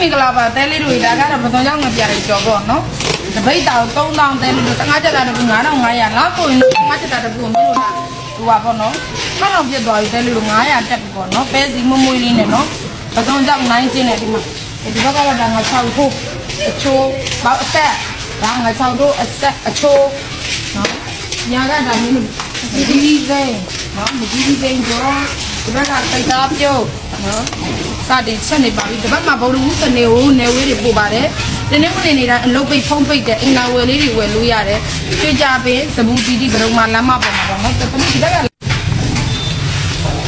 မင်္ဂလာပါတဲလေးတို့ဒါကတော့ပစုံကြောင့်ငပြရကြော်ပေါ့နော်တပိတ်တာကို3000တဲလေးတို့15ချက်တာတကူ9500လောက်ကိုရင်15ချက်တာတကူမျိုးတို့ဟိုပါပေါ့နော်1000ပြည့်သွားပြီတဲလေးတို့900တက်ပြီပေါ့နော်ပဲစီမမွေးလေးနဲ့နော်ပစုံကြောင့်9ကျင်းနဲ့ဒီမှာဒီဘက်ကတော့ဒါငါ6ဖို့အချိုးပေါ့အဆက်ဒါငါ6တို့အဆက်အချိုးနော်ညာကဒါမျိုးဒီဒီစိမ်းနော်ဒီဒီစိမ်းကြောဒီဘက်ကစိတ်သားပြုတ်နော် စတင်ချက်နေပါပြီတပတ်မှာဗုဒ္ဓဝုစနေကိုနယ်ဝေးတွေပို့ပါတယ်ဒီနေ့မနေ့နေတိုင်းအလုပ်ပိတ်ဖုံးပိတ်တဲ့အင်္ဂါဝယ်လေးတွေဝယ်လို့ရတယ်ကြွကြပင်စဘူးတီတီဘရုံမှာလမ်းမပေါ်မှာပေါ့နော်တပည့်ဒီဘက်ကအဲ့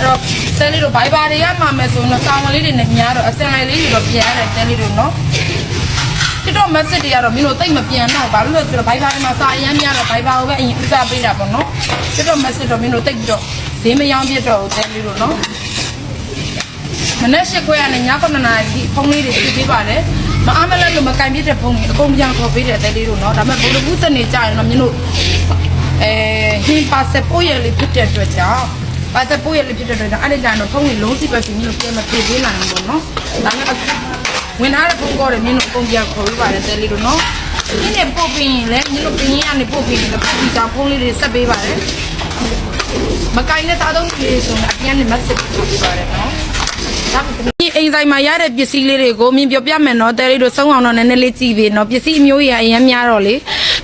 တော့ဆယ်လေးတို့ဘိုင်ဘာတွေကမှာမယ်ဆိုတော့စောင်းလေးတွေနဲ့ညားတော့အစင်လေးလေးတွေတော့ပြန်ရတယ်ဆယ်လေးတို့နော်ဒီတော့ message တွေကတော့မင်းတို့တိတ်မပြန်တော့ဘာလို့လဲဆိုတော့ဘိုင်ဘာတွေမှာစာအရမ်းများတော့ဘိုင်ဘာကိုပဲအရင်ဦးစားပေးတာပေါ့နော်ဒီတော့ message တော့မင်းတို့တိတ်ပြီးတော့ဈေးမရောင်းပြတော့ဘူးဆယ်လေးတို့နော် မနေ့ရှိခွဲရနဲ့ည9နာရီဖုန်းလေးတွေပြပေးပါတယ်မအားမလဲလို့မကင်ပြတဲ့ဖုန်းတွေအကုန်ပြန်ခေါ်ပေးတဲ့တဲလေးတို့နော်ဒါပေမဲ့ဘိုလ်ဘူးစနေကြရင်တော့မင်းတို့အဲဟင်းပါစပို့ရလေးဖြစ်တဲ့အတွက်ကြောင့်ပါစပို့ရလေးဖြစ်တဲ့အတွက်ကြောင့်အဲ့ဒီတိုင်းတော့ဖုန်းတွေလုံးစီပဲစီမင်းတို့ပြန်မပြေးပေးနိုင်ဘူးပေါ့နော်ဒါနဲ့ဝင်ထားတဲ့ဖုန်းကောတွေမင်းတို့အကုန်ပြန်ခေါ်ပေးပါတယ်တဲလေးတို့နော်ဒီနေ့ပို့ပြီးရင်လည်းမင်းတို့ပြင်းရနေပို့ပြီးရင်လည်းပို့ပြီးကြောင်ဖုန်းလေးတွေဆက်ပေးပါတယ်မကင်တဲ့စားသုံးတွေဆိုရင်အပြန်နဲ့မဆက်ပေးပါတယ်နော် ဒီအိမ်ဆိုင်မှာရတဲ့ပစ္စည်းလေးတွေကိုမြင်ပြောပြမယ်နော်တဲလေးတို့စုံအောင်တော့နည်းနည်းလေးကြည့်ပေးနော်ပစ္စည်းအမျိုးကြီးအရင်များတော့လေ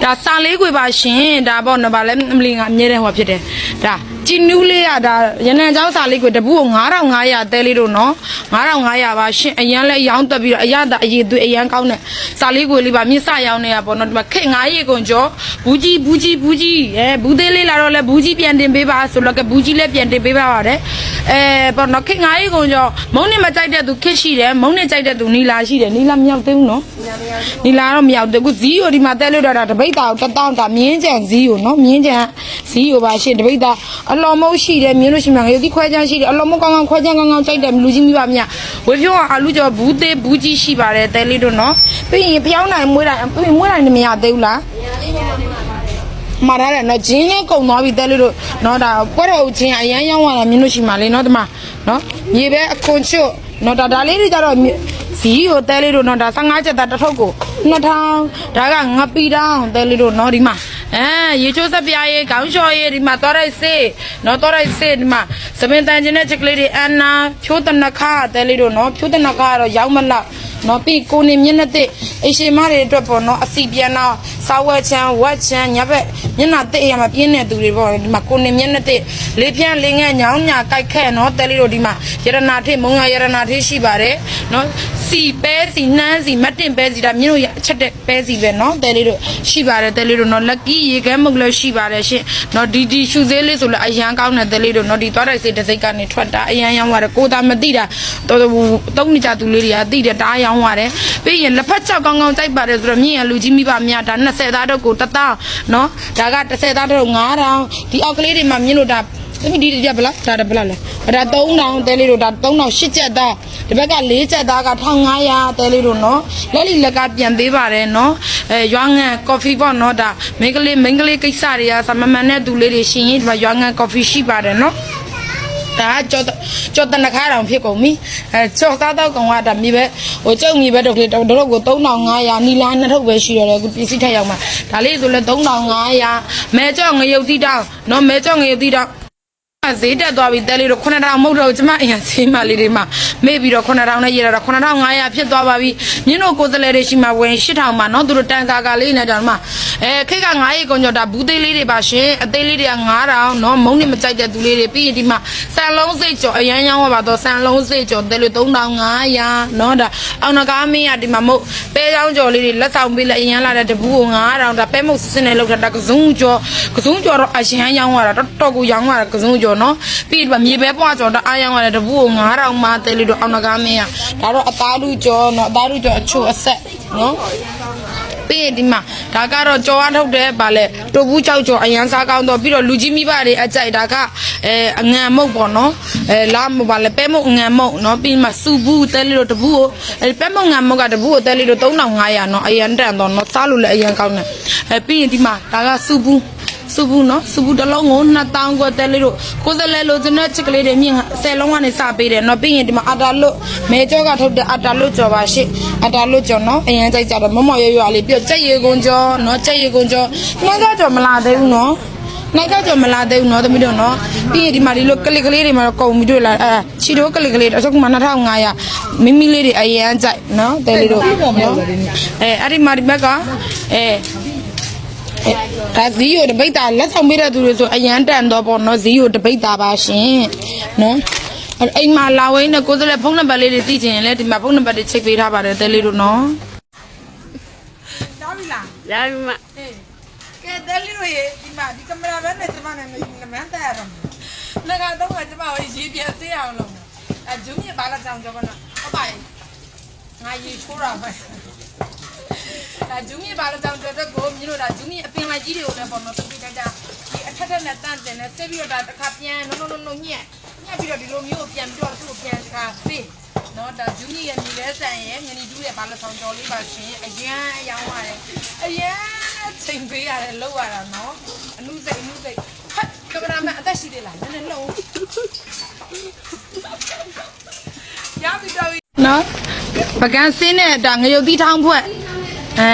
ဒါစာလေးခွေပါရှင်ဒါပေါ့နော်ဗာလဲမလီငါအမြဲတမ်းဟောဖြစ်တယ်ဒါ ជីနူးလေးကဒါရနံเจ้าစာလေးခွေတပူကို9500တဲလေးတို့နော်9500ပါရှင်အရင်လဲရောင်းတက်ပြီးတော့အရသာအရေးသွေးအရင်ကောင်းတဲ့စာလေးခွေလေးပါမြင့်စရောင်းနေရပေါ့နော်ဒီမှာခေ9ရေကုန်ကျော်ဘူးကြီးဘူးကြီးဘူးကြီးအဲဘူးသေးလေးလာတော့လဲဘူးကြီးပြန်တင်ပေးပါဆိုတော့ကဘူးကြီးလည်းပြန်တင်ပေးပါပါတယ်အဲပေါ့နော်ခေ9ရေကုန်ကျော်မုံနဲ့မကြိုက်တဲ့သူခစ်ရှိတယ်မုံနဲ့ကြိုက်တဲ့သူနီလာရှိတယ်နီလာမရောက်သေးဘူးနော် နီလာတော့မရောက်သေးဘူးဇီးကိုဒီမှာတဲလို့တော့တာတပိတ်တာကိုတတောင်းတာမြင်းကြံဇီးကိုနော်မြင်းကြံဇီးကိုပါရှင်တပိတ်တာအလော်မုတ်ရှိတယ်မြင်းလို့ရှိမှငရုတ်ဒီခွဲချမ်းရှိတယ်အလော်မုတ်ကောင်းကောင်းခွဲချမ်းကောင်းကောင်းကြိုက်တယ်လူကြီးမိပါမြဝေဖြိုးကအာလူကျော်ဘူးသေးဘူးကြီးရှိပါတယ်တဲလေးတို့နော်ပြီးရင်ဖျောင်းနိုင်မွေးတိုင်းပြီးမွေးတိုင်းမရသေးဘူးလားမှားရတယ်နော်ဂျင်းနဲ့ကုံသွားပြီတဲလေးတို့နော်ဒါပွဲတော်ဦးချင်းအရန်ရောင်းရတာမြင်းလို့ရှိမှလေနော်ဒီမှာနော်မြေပဲအခွန်ချွတ်နော်ဒါဒါလေးတွေကြတော့ ဇီးကိုတဲလေးတို့နော်ဒါ15ချက်သားတစ်ထုပ်ကို2000ဒါကငပီတောင်းတဲလေးတို့နော်ဒီမှာအဲရေချိုးစက်ပြားရေခေါင်းလျှော်ရေဒီမှာသွားရိုက်စေးနော်သွားရိုက်စေးဒီမှာသပင်တန်ချင်းတဲ့ချက်ကလေးတွေအန်နာဖြိုးတနခါတဲလေးတို့နော်ဖြိုးတနခါကတော့ရောက်မလားနော်ပြီးကိုနေမျက်နှာတစ်အရှင်မတွေအတွက်ပေါ့နော်အစီပြန်တော့ စာဝက်ချမ်းဝက်ချမ်းညဘက်မျက်နှာတစ်အရာမှာပြင်းတဲ့သူတွေပေါ့ဒီမှာကိုနေမျက်နှာတစ်လေးပြန်းလေးငယ်ညောင်းညာကြိုက်ခဲနော်တဲလေးတို့ဒီမှာရတနာထိမုံရရတနာထိရှိပါတယ်နော်စီပဲစီနှမ်းစီမတ်တင်ပဲစီဒါမြင်းတို့အချက်တဲ့ပဲစီပဲနော်တဲလေးတို့ရှိပါတယ်တဲလေးတို့နော်လက်ကီးရေခဲမုတ်လည်းရှိပါတယ်ရှင်နော်ဒီဒီရှူသေးလေးဆိုလည်းအရန်ကောင်းတဲ့တဲလေးတို့နော်ဒီသွားတိုက်စေးတစ်စိတ်ကနေထွက်တာအရန်ရောင်းရတယ်ကိုသာမသိတာတော်တော်သုံးနေကြသူလေးတွေကသိတယ်တားရောင်းရတယ်ပြီးရင်လက်ဖက်ချောက်ကောင်းကောင်းကြိုက်ပါတယ်ဆိုတော့မြင့်ရလူကြီးမိဘများဒါ20သားတော့ကိုတသားနော်ဒါက30သားတော့9000ဒီအောက်ကလေးတွေမှာမြင့်လို့ဒါသမီးဒီဒီဘလားဒါတဘလားလဲဒါ3000တဲလေးတို့ဒါ3000 8ချက်သားဒီဘက်က4ချက်သားက1500တဲလေးတို့နော်လက်လီလက်ကပြန်ပေးပါတယ်နော်အဲရွာငံကော်ဖီပေါ့နော်ဒါမင်းကလေးမင်းကလေးကိစ္စတွေကစမမှန်တဲ့သူလေးတွေရှင်ရင်ဒီမှာရွာငံကော်ဖီရှိပါတယ်နော် ဒါကကြောကြောတနခါတောင်ဖြစ်ကုန်ပြီအဲကြောစားတော့ကောင်ကဒါမြေပဲဟိုကျုပ်မြေပဲတော့ကလေးတော့တော့ကို3500နီလာနှစ်ထုပ်ပဲရှိတော့တယ်အခုပစ္စည်းထက်ရောက်မှာဒါလေးဆိုလဲ3500မဲကြောငရုတ်တိတောင်းနော်မဲကြောငရုတ်တိတောင်း ဈေးတက်သွားပြီတဲလေးတော့9000မဟုတ်တော့ကျမအရင်ဈေးမလေးတွေမှာမေ့ပြီးတော့9000နဲ့ရတော့9500ဖြစ်သွားပါပြီမြင်းတို့ကိုယ်စလဲတွေရှိမှဝင်8000မှာနော်သူတို့တန်စာကလေးနဲ့တောင်မှအဲခိတ်က9ရေကုန်ကြောတာဘူးသေးလေးတွေပါရှင်အသေးလေးတွေက9000နော်မုံနေမကြိုက်တဲ့သူလေးတွေပြီးရင်ဒီမှာဆန်လုံးစိတ်ကြောအရန်ရောင်းပါတော့ဆန်လုံးစိတ်ကြောတဲလေး3500နော်ဒါအောင်နကားမင်းရဒီမှာမဟုတ်ပဲချောင်းကြော်လေးတွေလက်ဆောင်ပေးလက်အရန်လာတဲ့တပူးကို9000ဒါပဲမုတ်စစနဲ့လောက်တာကစုံကြော်ကစုံကြော်တော့အရန်ရောင်းရတာတော်တော်ကိုရောင်းရတာကစုံကြော်နော်ပြီးဒီမှာမြေပဲပွားကြော်တအားရောင်းရတဲ့တပူးကို9000မှတဲလေးတော့အောင်နကားမင်းရဒါတော့အသားလူကြော်နော်အသားလူကြော်အချို့အဆက်နော်ပြီးရင်ဒီမှာဒါကတော့ကြော်အားထုတ်တယ်ဗာလဲတူဘူးကြောက်ကြော်အရန်စားကောင်းတော့ပြီးတော့လူကြီးမိဘတွေအကြိုက်ဒါကအဲအငံမုတ်ပေါ့နော်အဲလာမဗာလဲပဲမုတ်အငံမုတ်နော်ပြီးမှစူဘူးတဲလေးတို့တဘူးကိုအဲပဲမုတ်ငံမုတ်ကတဘူးကိုတဲလေးတို့3500နော်အရန်တန်တော့နော်စားလို့လည်းအရန်ကောင်းတယ်အဲပြီးရင်ဒီမှာဒါကစူဘူး စစုဘူးနော်စုဘူးတစ်လုံးကို2000ခွဲတဲလေးတို့ကိုယ်စလဲလို့ကျွန်တော်ချစ်ကလေးတွေမြင့်10လုံးကနေစပေးတယ်နော်ပြီးရင်ဒီမှာအတာလွတ်မဲကြောကထုတ်တဲ့အတာလွတ်ကြော်ပါရှင့်အတာလွတ်ကြော်နော်အရင်ကြိုက်ကြတော့မမော်ရွရွလေးပြီးတော့ကြက်ရီကွန်ကြော်နော်ကြက်ရီကွန်ကြော်နှမ်းကြော်မလာသေးဘူးနော်နိုင်ကြော်မလာသေးဘူးနော်သမီးတို့နော်ပြီးရင်ဒီမှာဒီလိုကလစ်ကလေးတွေမှာတော့ကုန်ပြီးတွေ့လာအဲချီတိုးကလစ်ကလေးအခုမှ2500မိမိလေးတွေအရင်ကြိုက်နော်တဲလေးတို့နော်အဲအဲ့ဒီမှာဒီဘက်ကအဲ ဒါဇီယိုတပိတ်တာလက်ဆောင်ပေးတဲ့သူတွေဆိုအရန်တန်တော့ပေါ့နော်ဇီယိုတပိတ်တာပါရှင်နော်အဲ့အိမ်မှာလာဝင်းနဲ့ကိုယ်စလဲဖုန်းနံပါတ်လေးတွေသိချင်ရင်လည်းဒီမှာဖုန်းနံပါတ်တွေချိန်ပေးထားပါတယ်တဲလေးတို့နော်တော်ပြီလားရပြီမဟေးကဲတဲလေးတို့ရေဒီမှာဒီကင်မရာဘက်နဲ့ကျမနဲ့နမန်းတက်ရတော့လကတော့ကကျမကိုရေးပြစေးအောင်လို့အဲဂျုံမြပါလာကြောင်ကြောကနော်ဟုတ်ပါရဲ့ငါရေချိုးတာပဲ ဒါဂျုံမြပါလာကြောင်ကြောတဲ့ကိုမြင်လို့ဒါဂျုံမြအပင်လိုက်ကြီးတွေကိုလည်းပေါ့နော်တပိတတာဒီအထက်ထက်နဲ့တန့်တင်နဲ့ဆက်ပြီးတော့ဒါတစ်ခါပြန်နုံနုံနုံညက်ညက်ပြီးတော့ဒီလိုမျိုးပြန်ပြီးတော့သူ့ကိုပြန်တစ်ခါဖေးနော်ဒါဂျူနီရဲ့ညီလဲဆန်ရဲ့မြနီတူးရဲ့ဘာလို့ဆောင်ကြော်လေးပါရှင်အရန်အယောင်းရတယ်အရန်ချိန်ပေးရတယ်လောက်ရတာနော်အနုစိတ်အနုစိတ်ဟတ်ကင်မရာမန်အသက်ရှိသေးလားနည်းနည်းလုံးရပြီတော့နော်ပကန်းစင်းနဲ့ဒါငရုတ်သီးထောင်းဖွဲ့ အဲ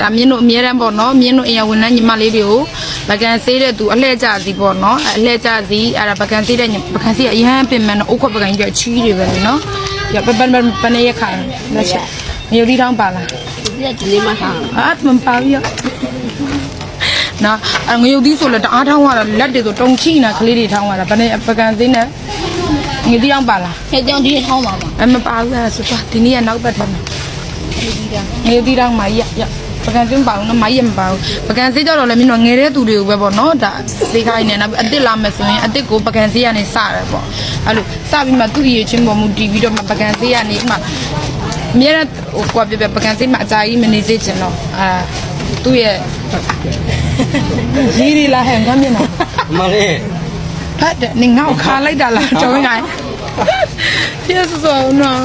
ဒါမြင်းတို့အမြဲတမ်းပေါ့နော်မြင်းတို့အရင်ဝန်ထမ်းညီမလေးတွေကိုပကန်းဆေးတဲ့သူအလှည့်ကြစီပေါ့နော်အလှည့်ကြစီအဲ့ဒါပကန်းဆေးတဲ့ပကန်းဆေးကအရန်ပင်မနော်အုတ်ခွက်ပကန်းကြီးကချီးတွေပဲလေနော်ရပပပပနေရခါလက်ချက်ငရုတ်သီးထောင်းပါလားဒီကဒီလေးမထားအာမပါဘူးရနော်အငရုတ်သီးဆိုလည်းတအားထောင်းရတာလက်တွေဆိုတုံချိနေကလေးတွေထောင်းရတာဘယ်နဲ့ပကံသေးနဲ့ငရုတ်သီးထောင်းပါလားဟဲ့ကြောင်ဒီထောင်းပါပါအမပါဘူးအဲ့ဒါဆိုတော့ဒီနေ့ကနောက်ပတ်ထဲမှာ ငရုတ်သီးထောင်းမရရပကံသေးမပါဘူးနော်မရမပါဘူးပကံသေးကြတော့လည်းမင်းတို့ငယ်တဲ့သူတွေကိုပဲပေါ့နော်ဒါသေးခိုင်းနေနောက်အစ်စ်လာမယ်ဆိုရင်အစ်စ်ကိုပကံသေးကနေစရတယ်ပေါ့အဲ့လိုစပြီးမှသူ့ရည်ချင်းပေါ်မူတည်ပြီးတော့မှပကံသေးကနေမှအများရဟိုကွာပြပြပကံစိတ်မှာအကြာကြီးမနေစေချင်တော့အာသူ့ရဲ့ရီရီလာဟန်ကမ်းမျက်နှာမလေးဖတ်တယ်နေငေါ့ခါလိုက်တာလားကျောင်းငိုင်းပြည့်စုံနော်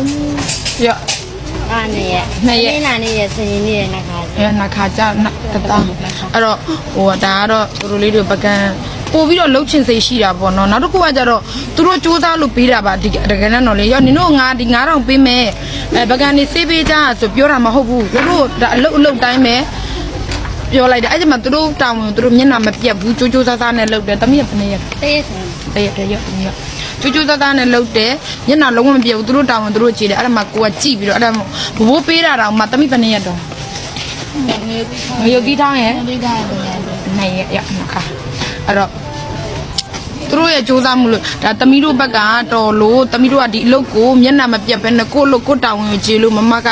ရ အားနေရနှစ်ရက်နာနေရစရင်နေရနခါအဲနာခါကြနာတတအဲ့တော့ဟိုဒါကတော့သူတို့လေးတွေပကံပို့ပြီးတော့လှုပ်ချင်စိတ်ရှိတာပေါ့နော်နောက်တစ်ခုကကြတော့သူတို့စူးစမ်းလို့ပေးတာပါဒီတကယ်နဲ့တော့လေရောနင်တို့ငါဒီ9000ပေးမယ်အဲပကံနေစေးပေးကြဆိုပြောတာမဟုတ်ဘူးသူတို့ဒါအလုတ်အလုတ်တိုင်းပဲပြောလိုက်တယ်အဲ့ဒီမှာသူတို့တောင်းဝင်သူတို့မျက်နှာမပြတ်ဘူးကြိုးကြိုးစားစားနဲ့လှုပ်တယ်တမီးကဘယ်နေရတေးစံတရက်တရက်တရက် ကြိုးကြိုးစားစားနဲ့လှုပ်တယ်မျက်နှာလုံးဝမပြတ်ဘူးသူတို့တောင်းဝင်သူတို့ကြည့်တယ်အဲ့ဒါမှကိုကကြည့်ပြီးတော့အဲ့ဒါမှဘဘိုးပေးတာတောင်မှတမီးဘယ်နေရတော့ငရုတ်တီးထောင်းရဲ့ဒီကရတယ်နေရရမခါအဲ့တော့သူတို့ရဲ့စူးစမ်းမှုလို့ဒါတမီးတို့ဘက်ကတော်လို့တမီးတို့ကဒီအလုပ်ကိုမျက်နှာမပြတ်ဘဲနဲ့ကိုယ့်အလုပ်ကိုယ့်တောင်းဝင်ကြည့်လို့မမက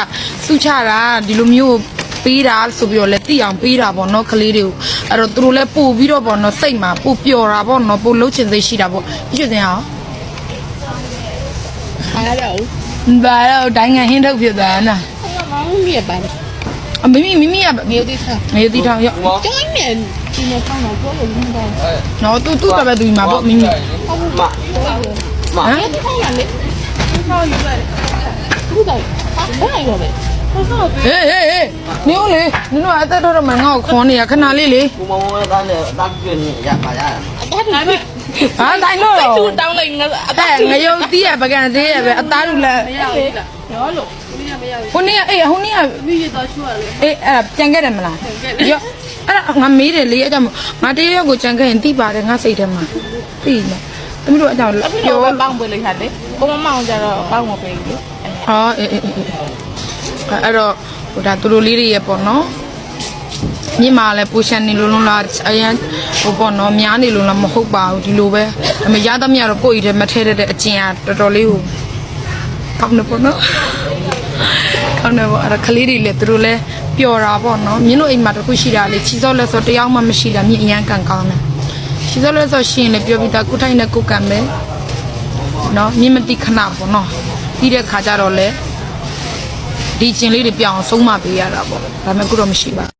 စုချတာဒီလိုမျိုးပေးတာဆိုပြီးတော့လည်းသိအောင်ပေးတာပေါ့နော်ကလေးတွေကိုအဲ့တော့သူတို့လည်းပို့ပြီးတော့ပေါ့နော်စိတ်မှာပို့ပျော်တာပေါ့နော်ပို့လှုပ်ချင်စိတ်ရှိတာပေါ့ရွှေစင်အောင် အားတော့ဘာတော့တိုင်းငယ်ဟင်းထုတ်ဖြစ်သွားတာနော်မောင်းမြပါအမိမိမိမိကမြို့တိထားငယ်တီထောင်ရော့ကျောင်းမြဒီနေ့ထောင်းတော့ပြောလို့မရဘူးနော်သူသူ့ကပဲသူမှာပေါ့မိမိမမဟမ်ထောင်းရလေထောင်းယူလိုက်ဘူးတော့ဘာလဲရောပဲဟေးဟေးဟေးနေဦးလေနင်တို့အသက်တော့တော့မငါ့ကိုခေါ်နေရခဏလေးလေကူမမသားနဲ့အသားပြင်းရပါရအဲ့ဒါပဲ ဟာတိုင်းလို့တော့သူတောင်းလိုက်ငါအဲ့ငရုတ်တီးရပကံသေးရပဲအသားလူလက်မရဘူးရောလို့ဟိုနေ့ကအေးဟိုနေ့ကပြီးရတော့ရှူရလေအေးအဲ့ဒါကြံခဲ့တယ်မလားရော့အဲ့ဒါငါမေးတယ်လေအဲ့ကြောင့်ငါတရက်ကိုကြံခဲ့ရင်တိပါတယ်ငါစိတ်ထဲမှာသိနေသမီးတို့အကြောင်းအခုပြောတော့ပေါင်းပေးလိုက်ရတယ်ဘုံမမောင်ကြတော့ပေါင်းမပေးဘူးဟောအေးအေးအေးအဲ့တော့ဟိုဒါသူတို့လေးတွေရပေါ့နော် မြင်မာလဲပူရှန်နေလုံးလုံးလားအရန်ဟိုပေါ့နော်များနေလုံးလားမဟုတ်ပါဘူးဒီလိုပဲအမေရသမျှတော့ကိုယ့်ဤထဲမထဲတဲ့အကျင်อ่ะတော်တော်လေးကိုကောင်းနေပေါ့နော်ကောင်းနေပေါ့အဲ့ဒါကလေးတွေလည်းသူတို့လည်းပျော်တာပေါ့နော်မြင်းတို့အိမ်မှာတစ်ခုရှိတာလေချီစောလက်စောတယောက်မှမရှိတာမြင်းအရန်ကန်ကောင်းတယ်ချီစောလက်စောရှိရင်လည်းပြောပြီးသားကိုထိုင်နဲ့ကိုကန်ပဲနော်မြင်းမတိခဏပေါ့နော်ပြီးတဲ့ခါကျတော့လေဒီကျင်လေးတွေပြောင်းအောင်ဆုံးမပေးရတာပေါ့ဒါပေမဲ့ခုတော့မရှိပါဘူး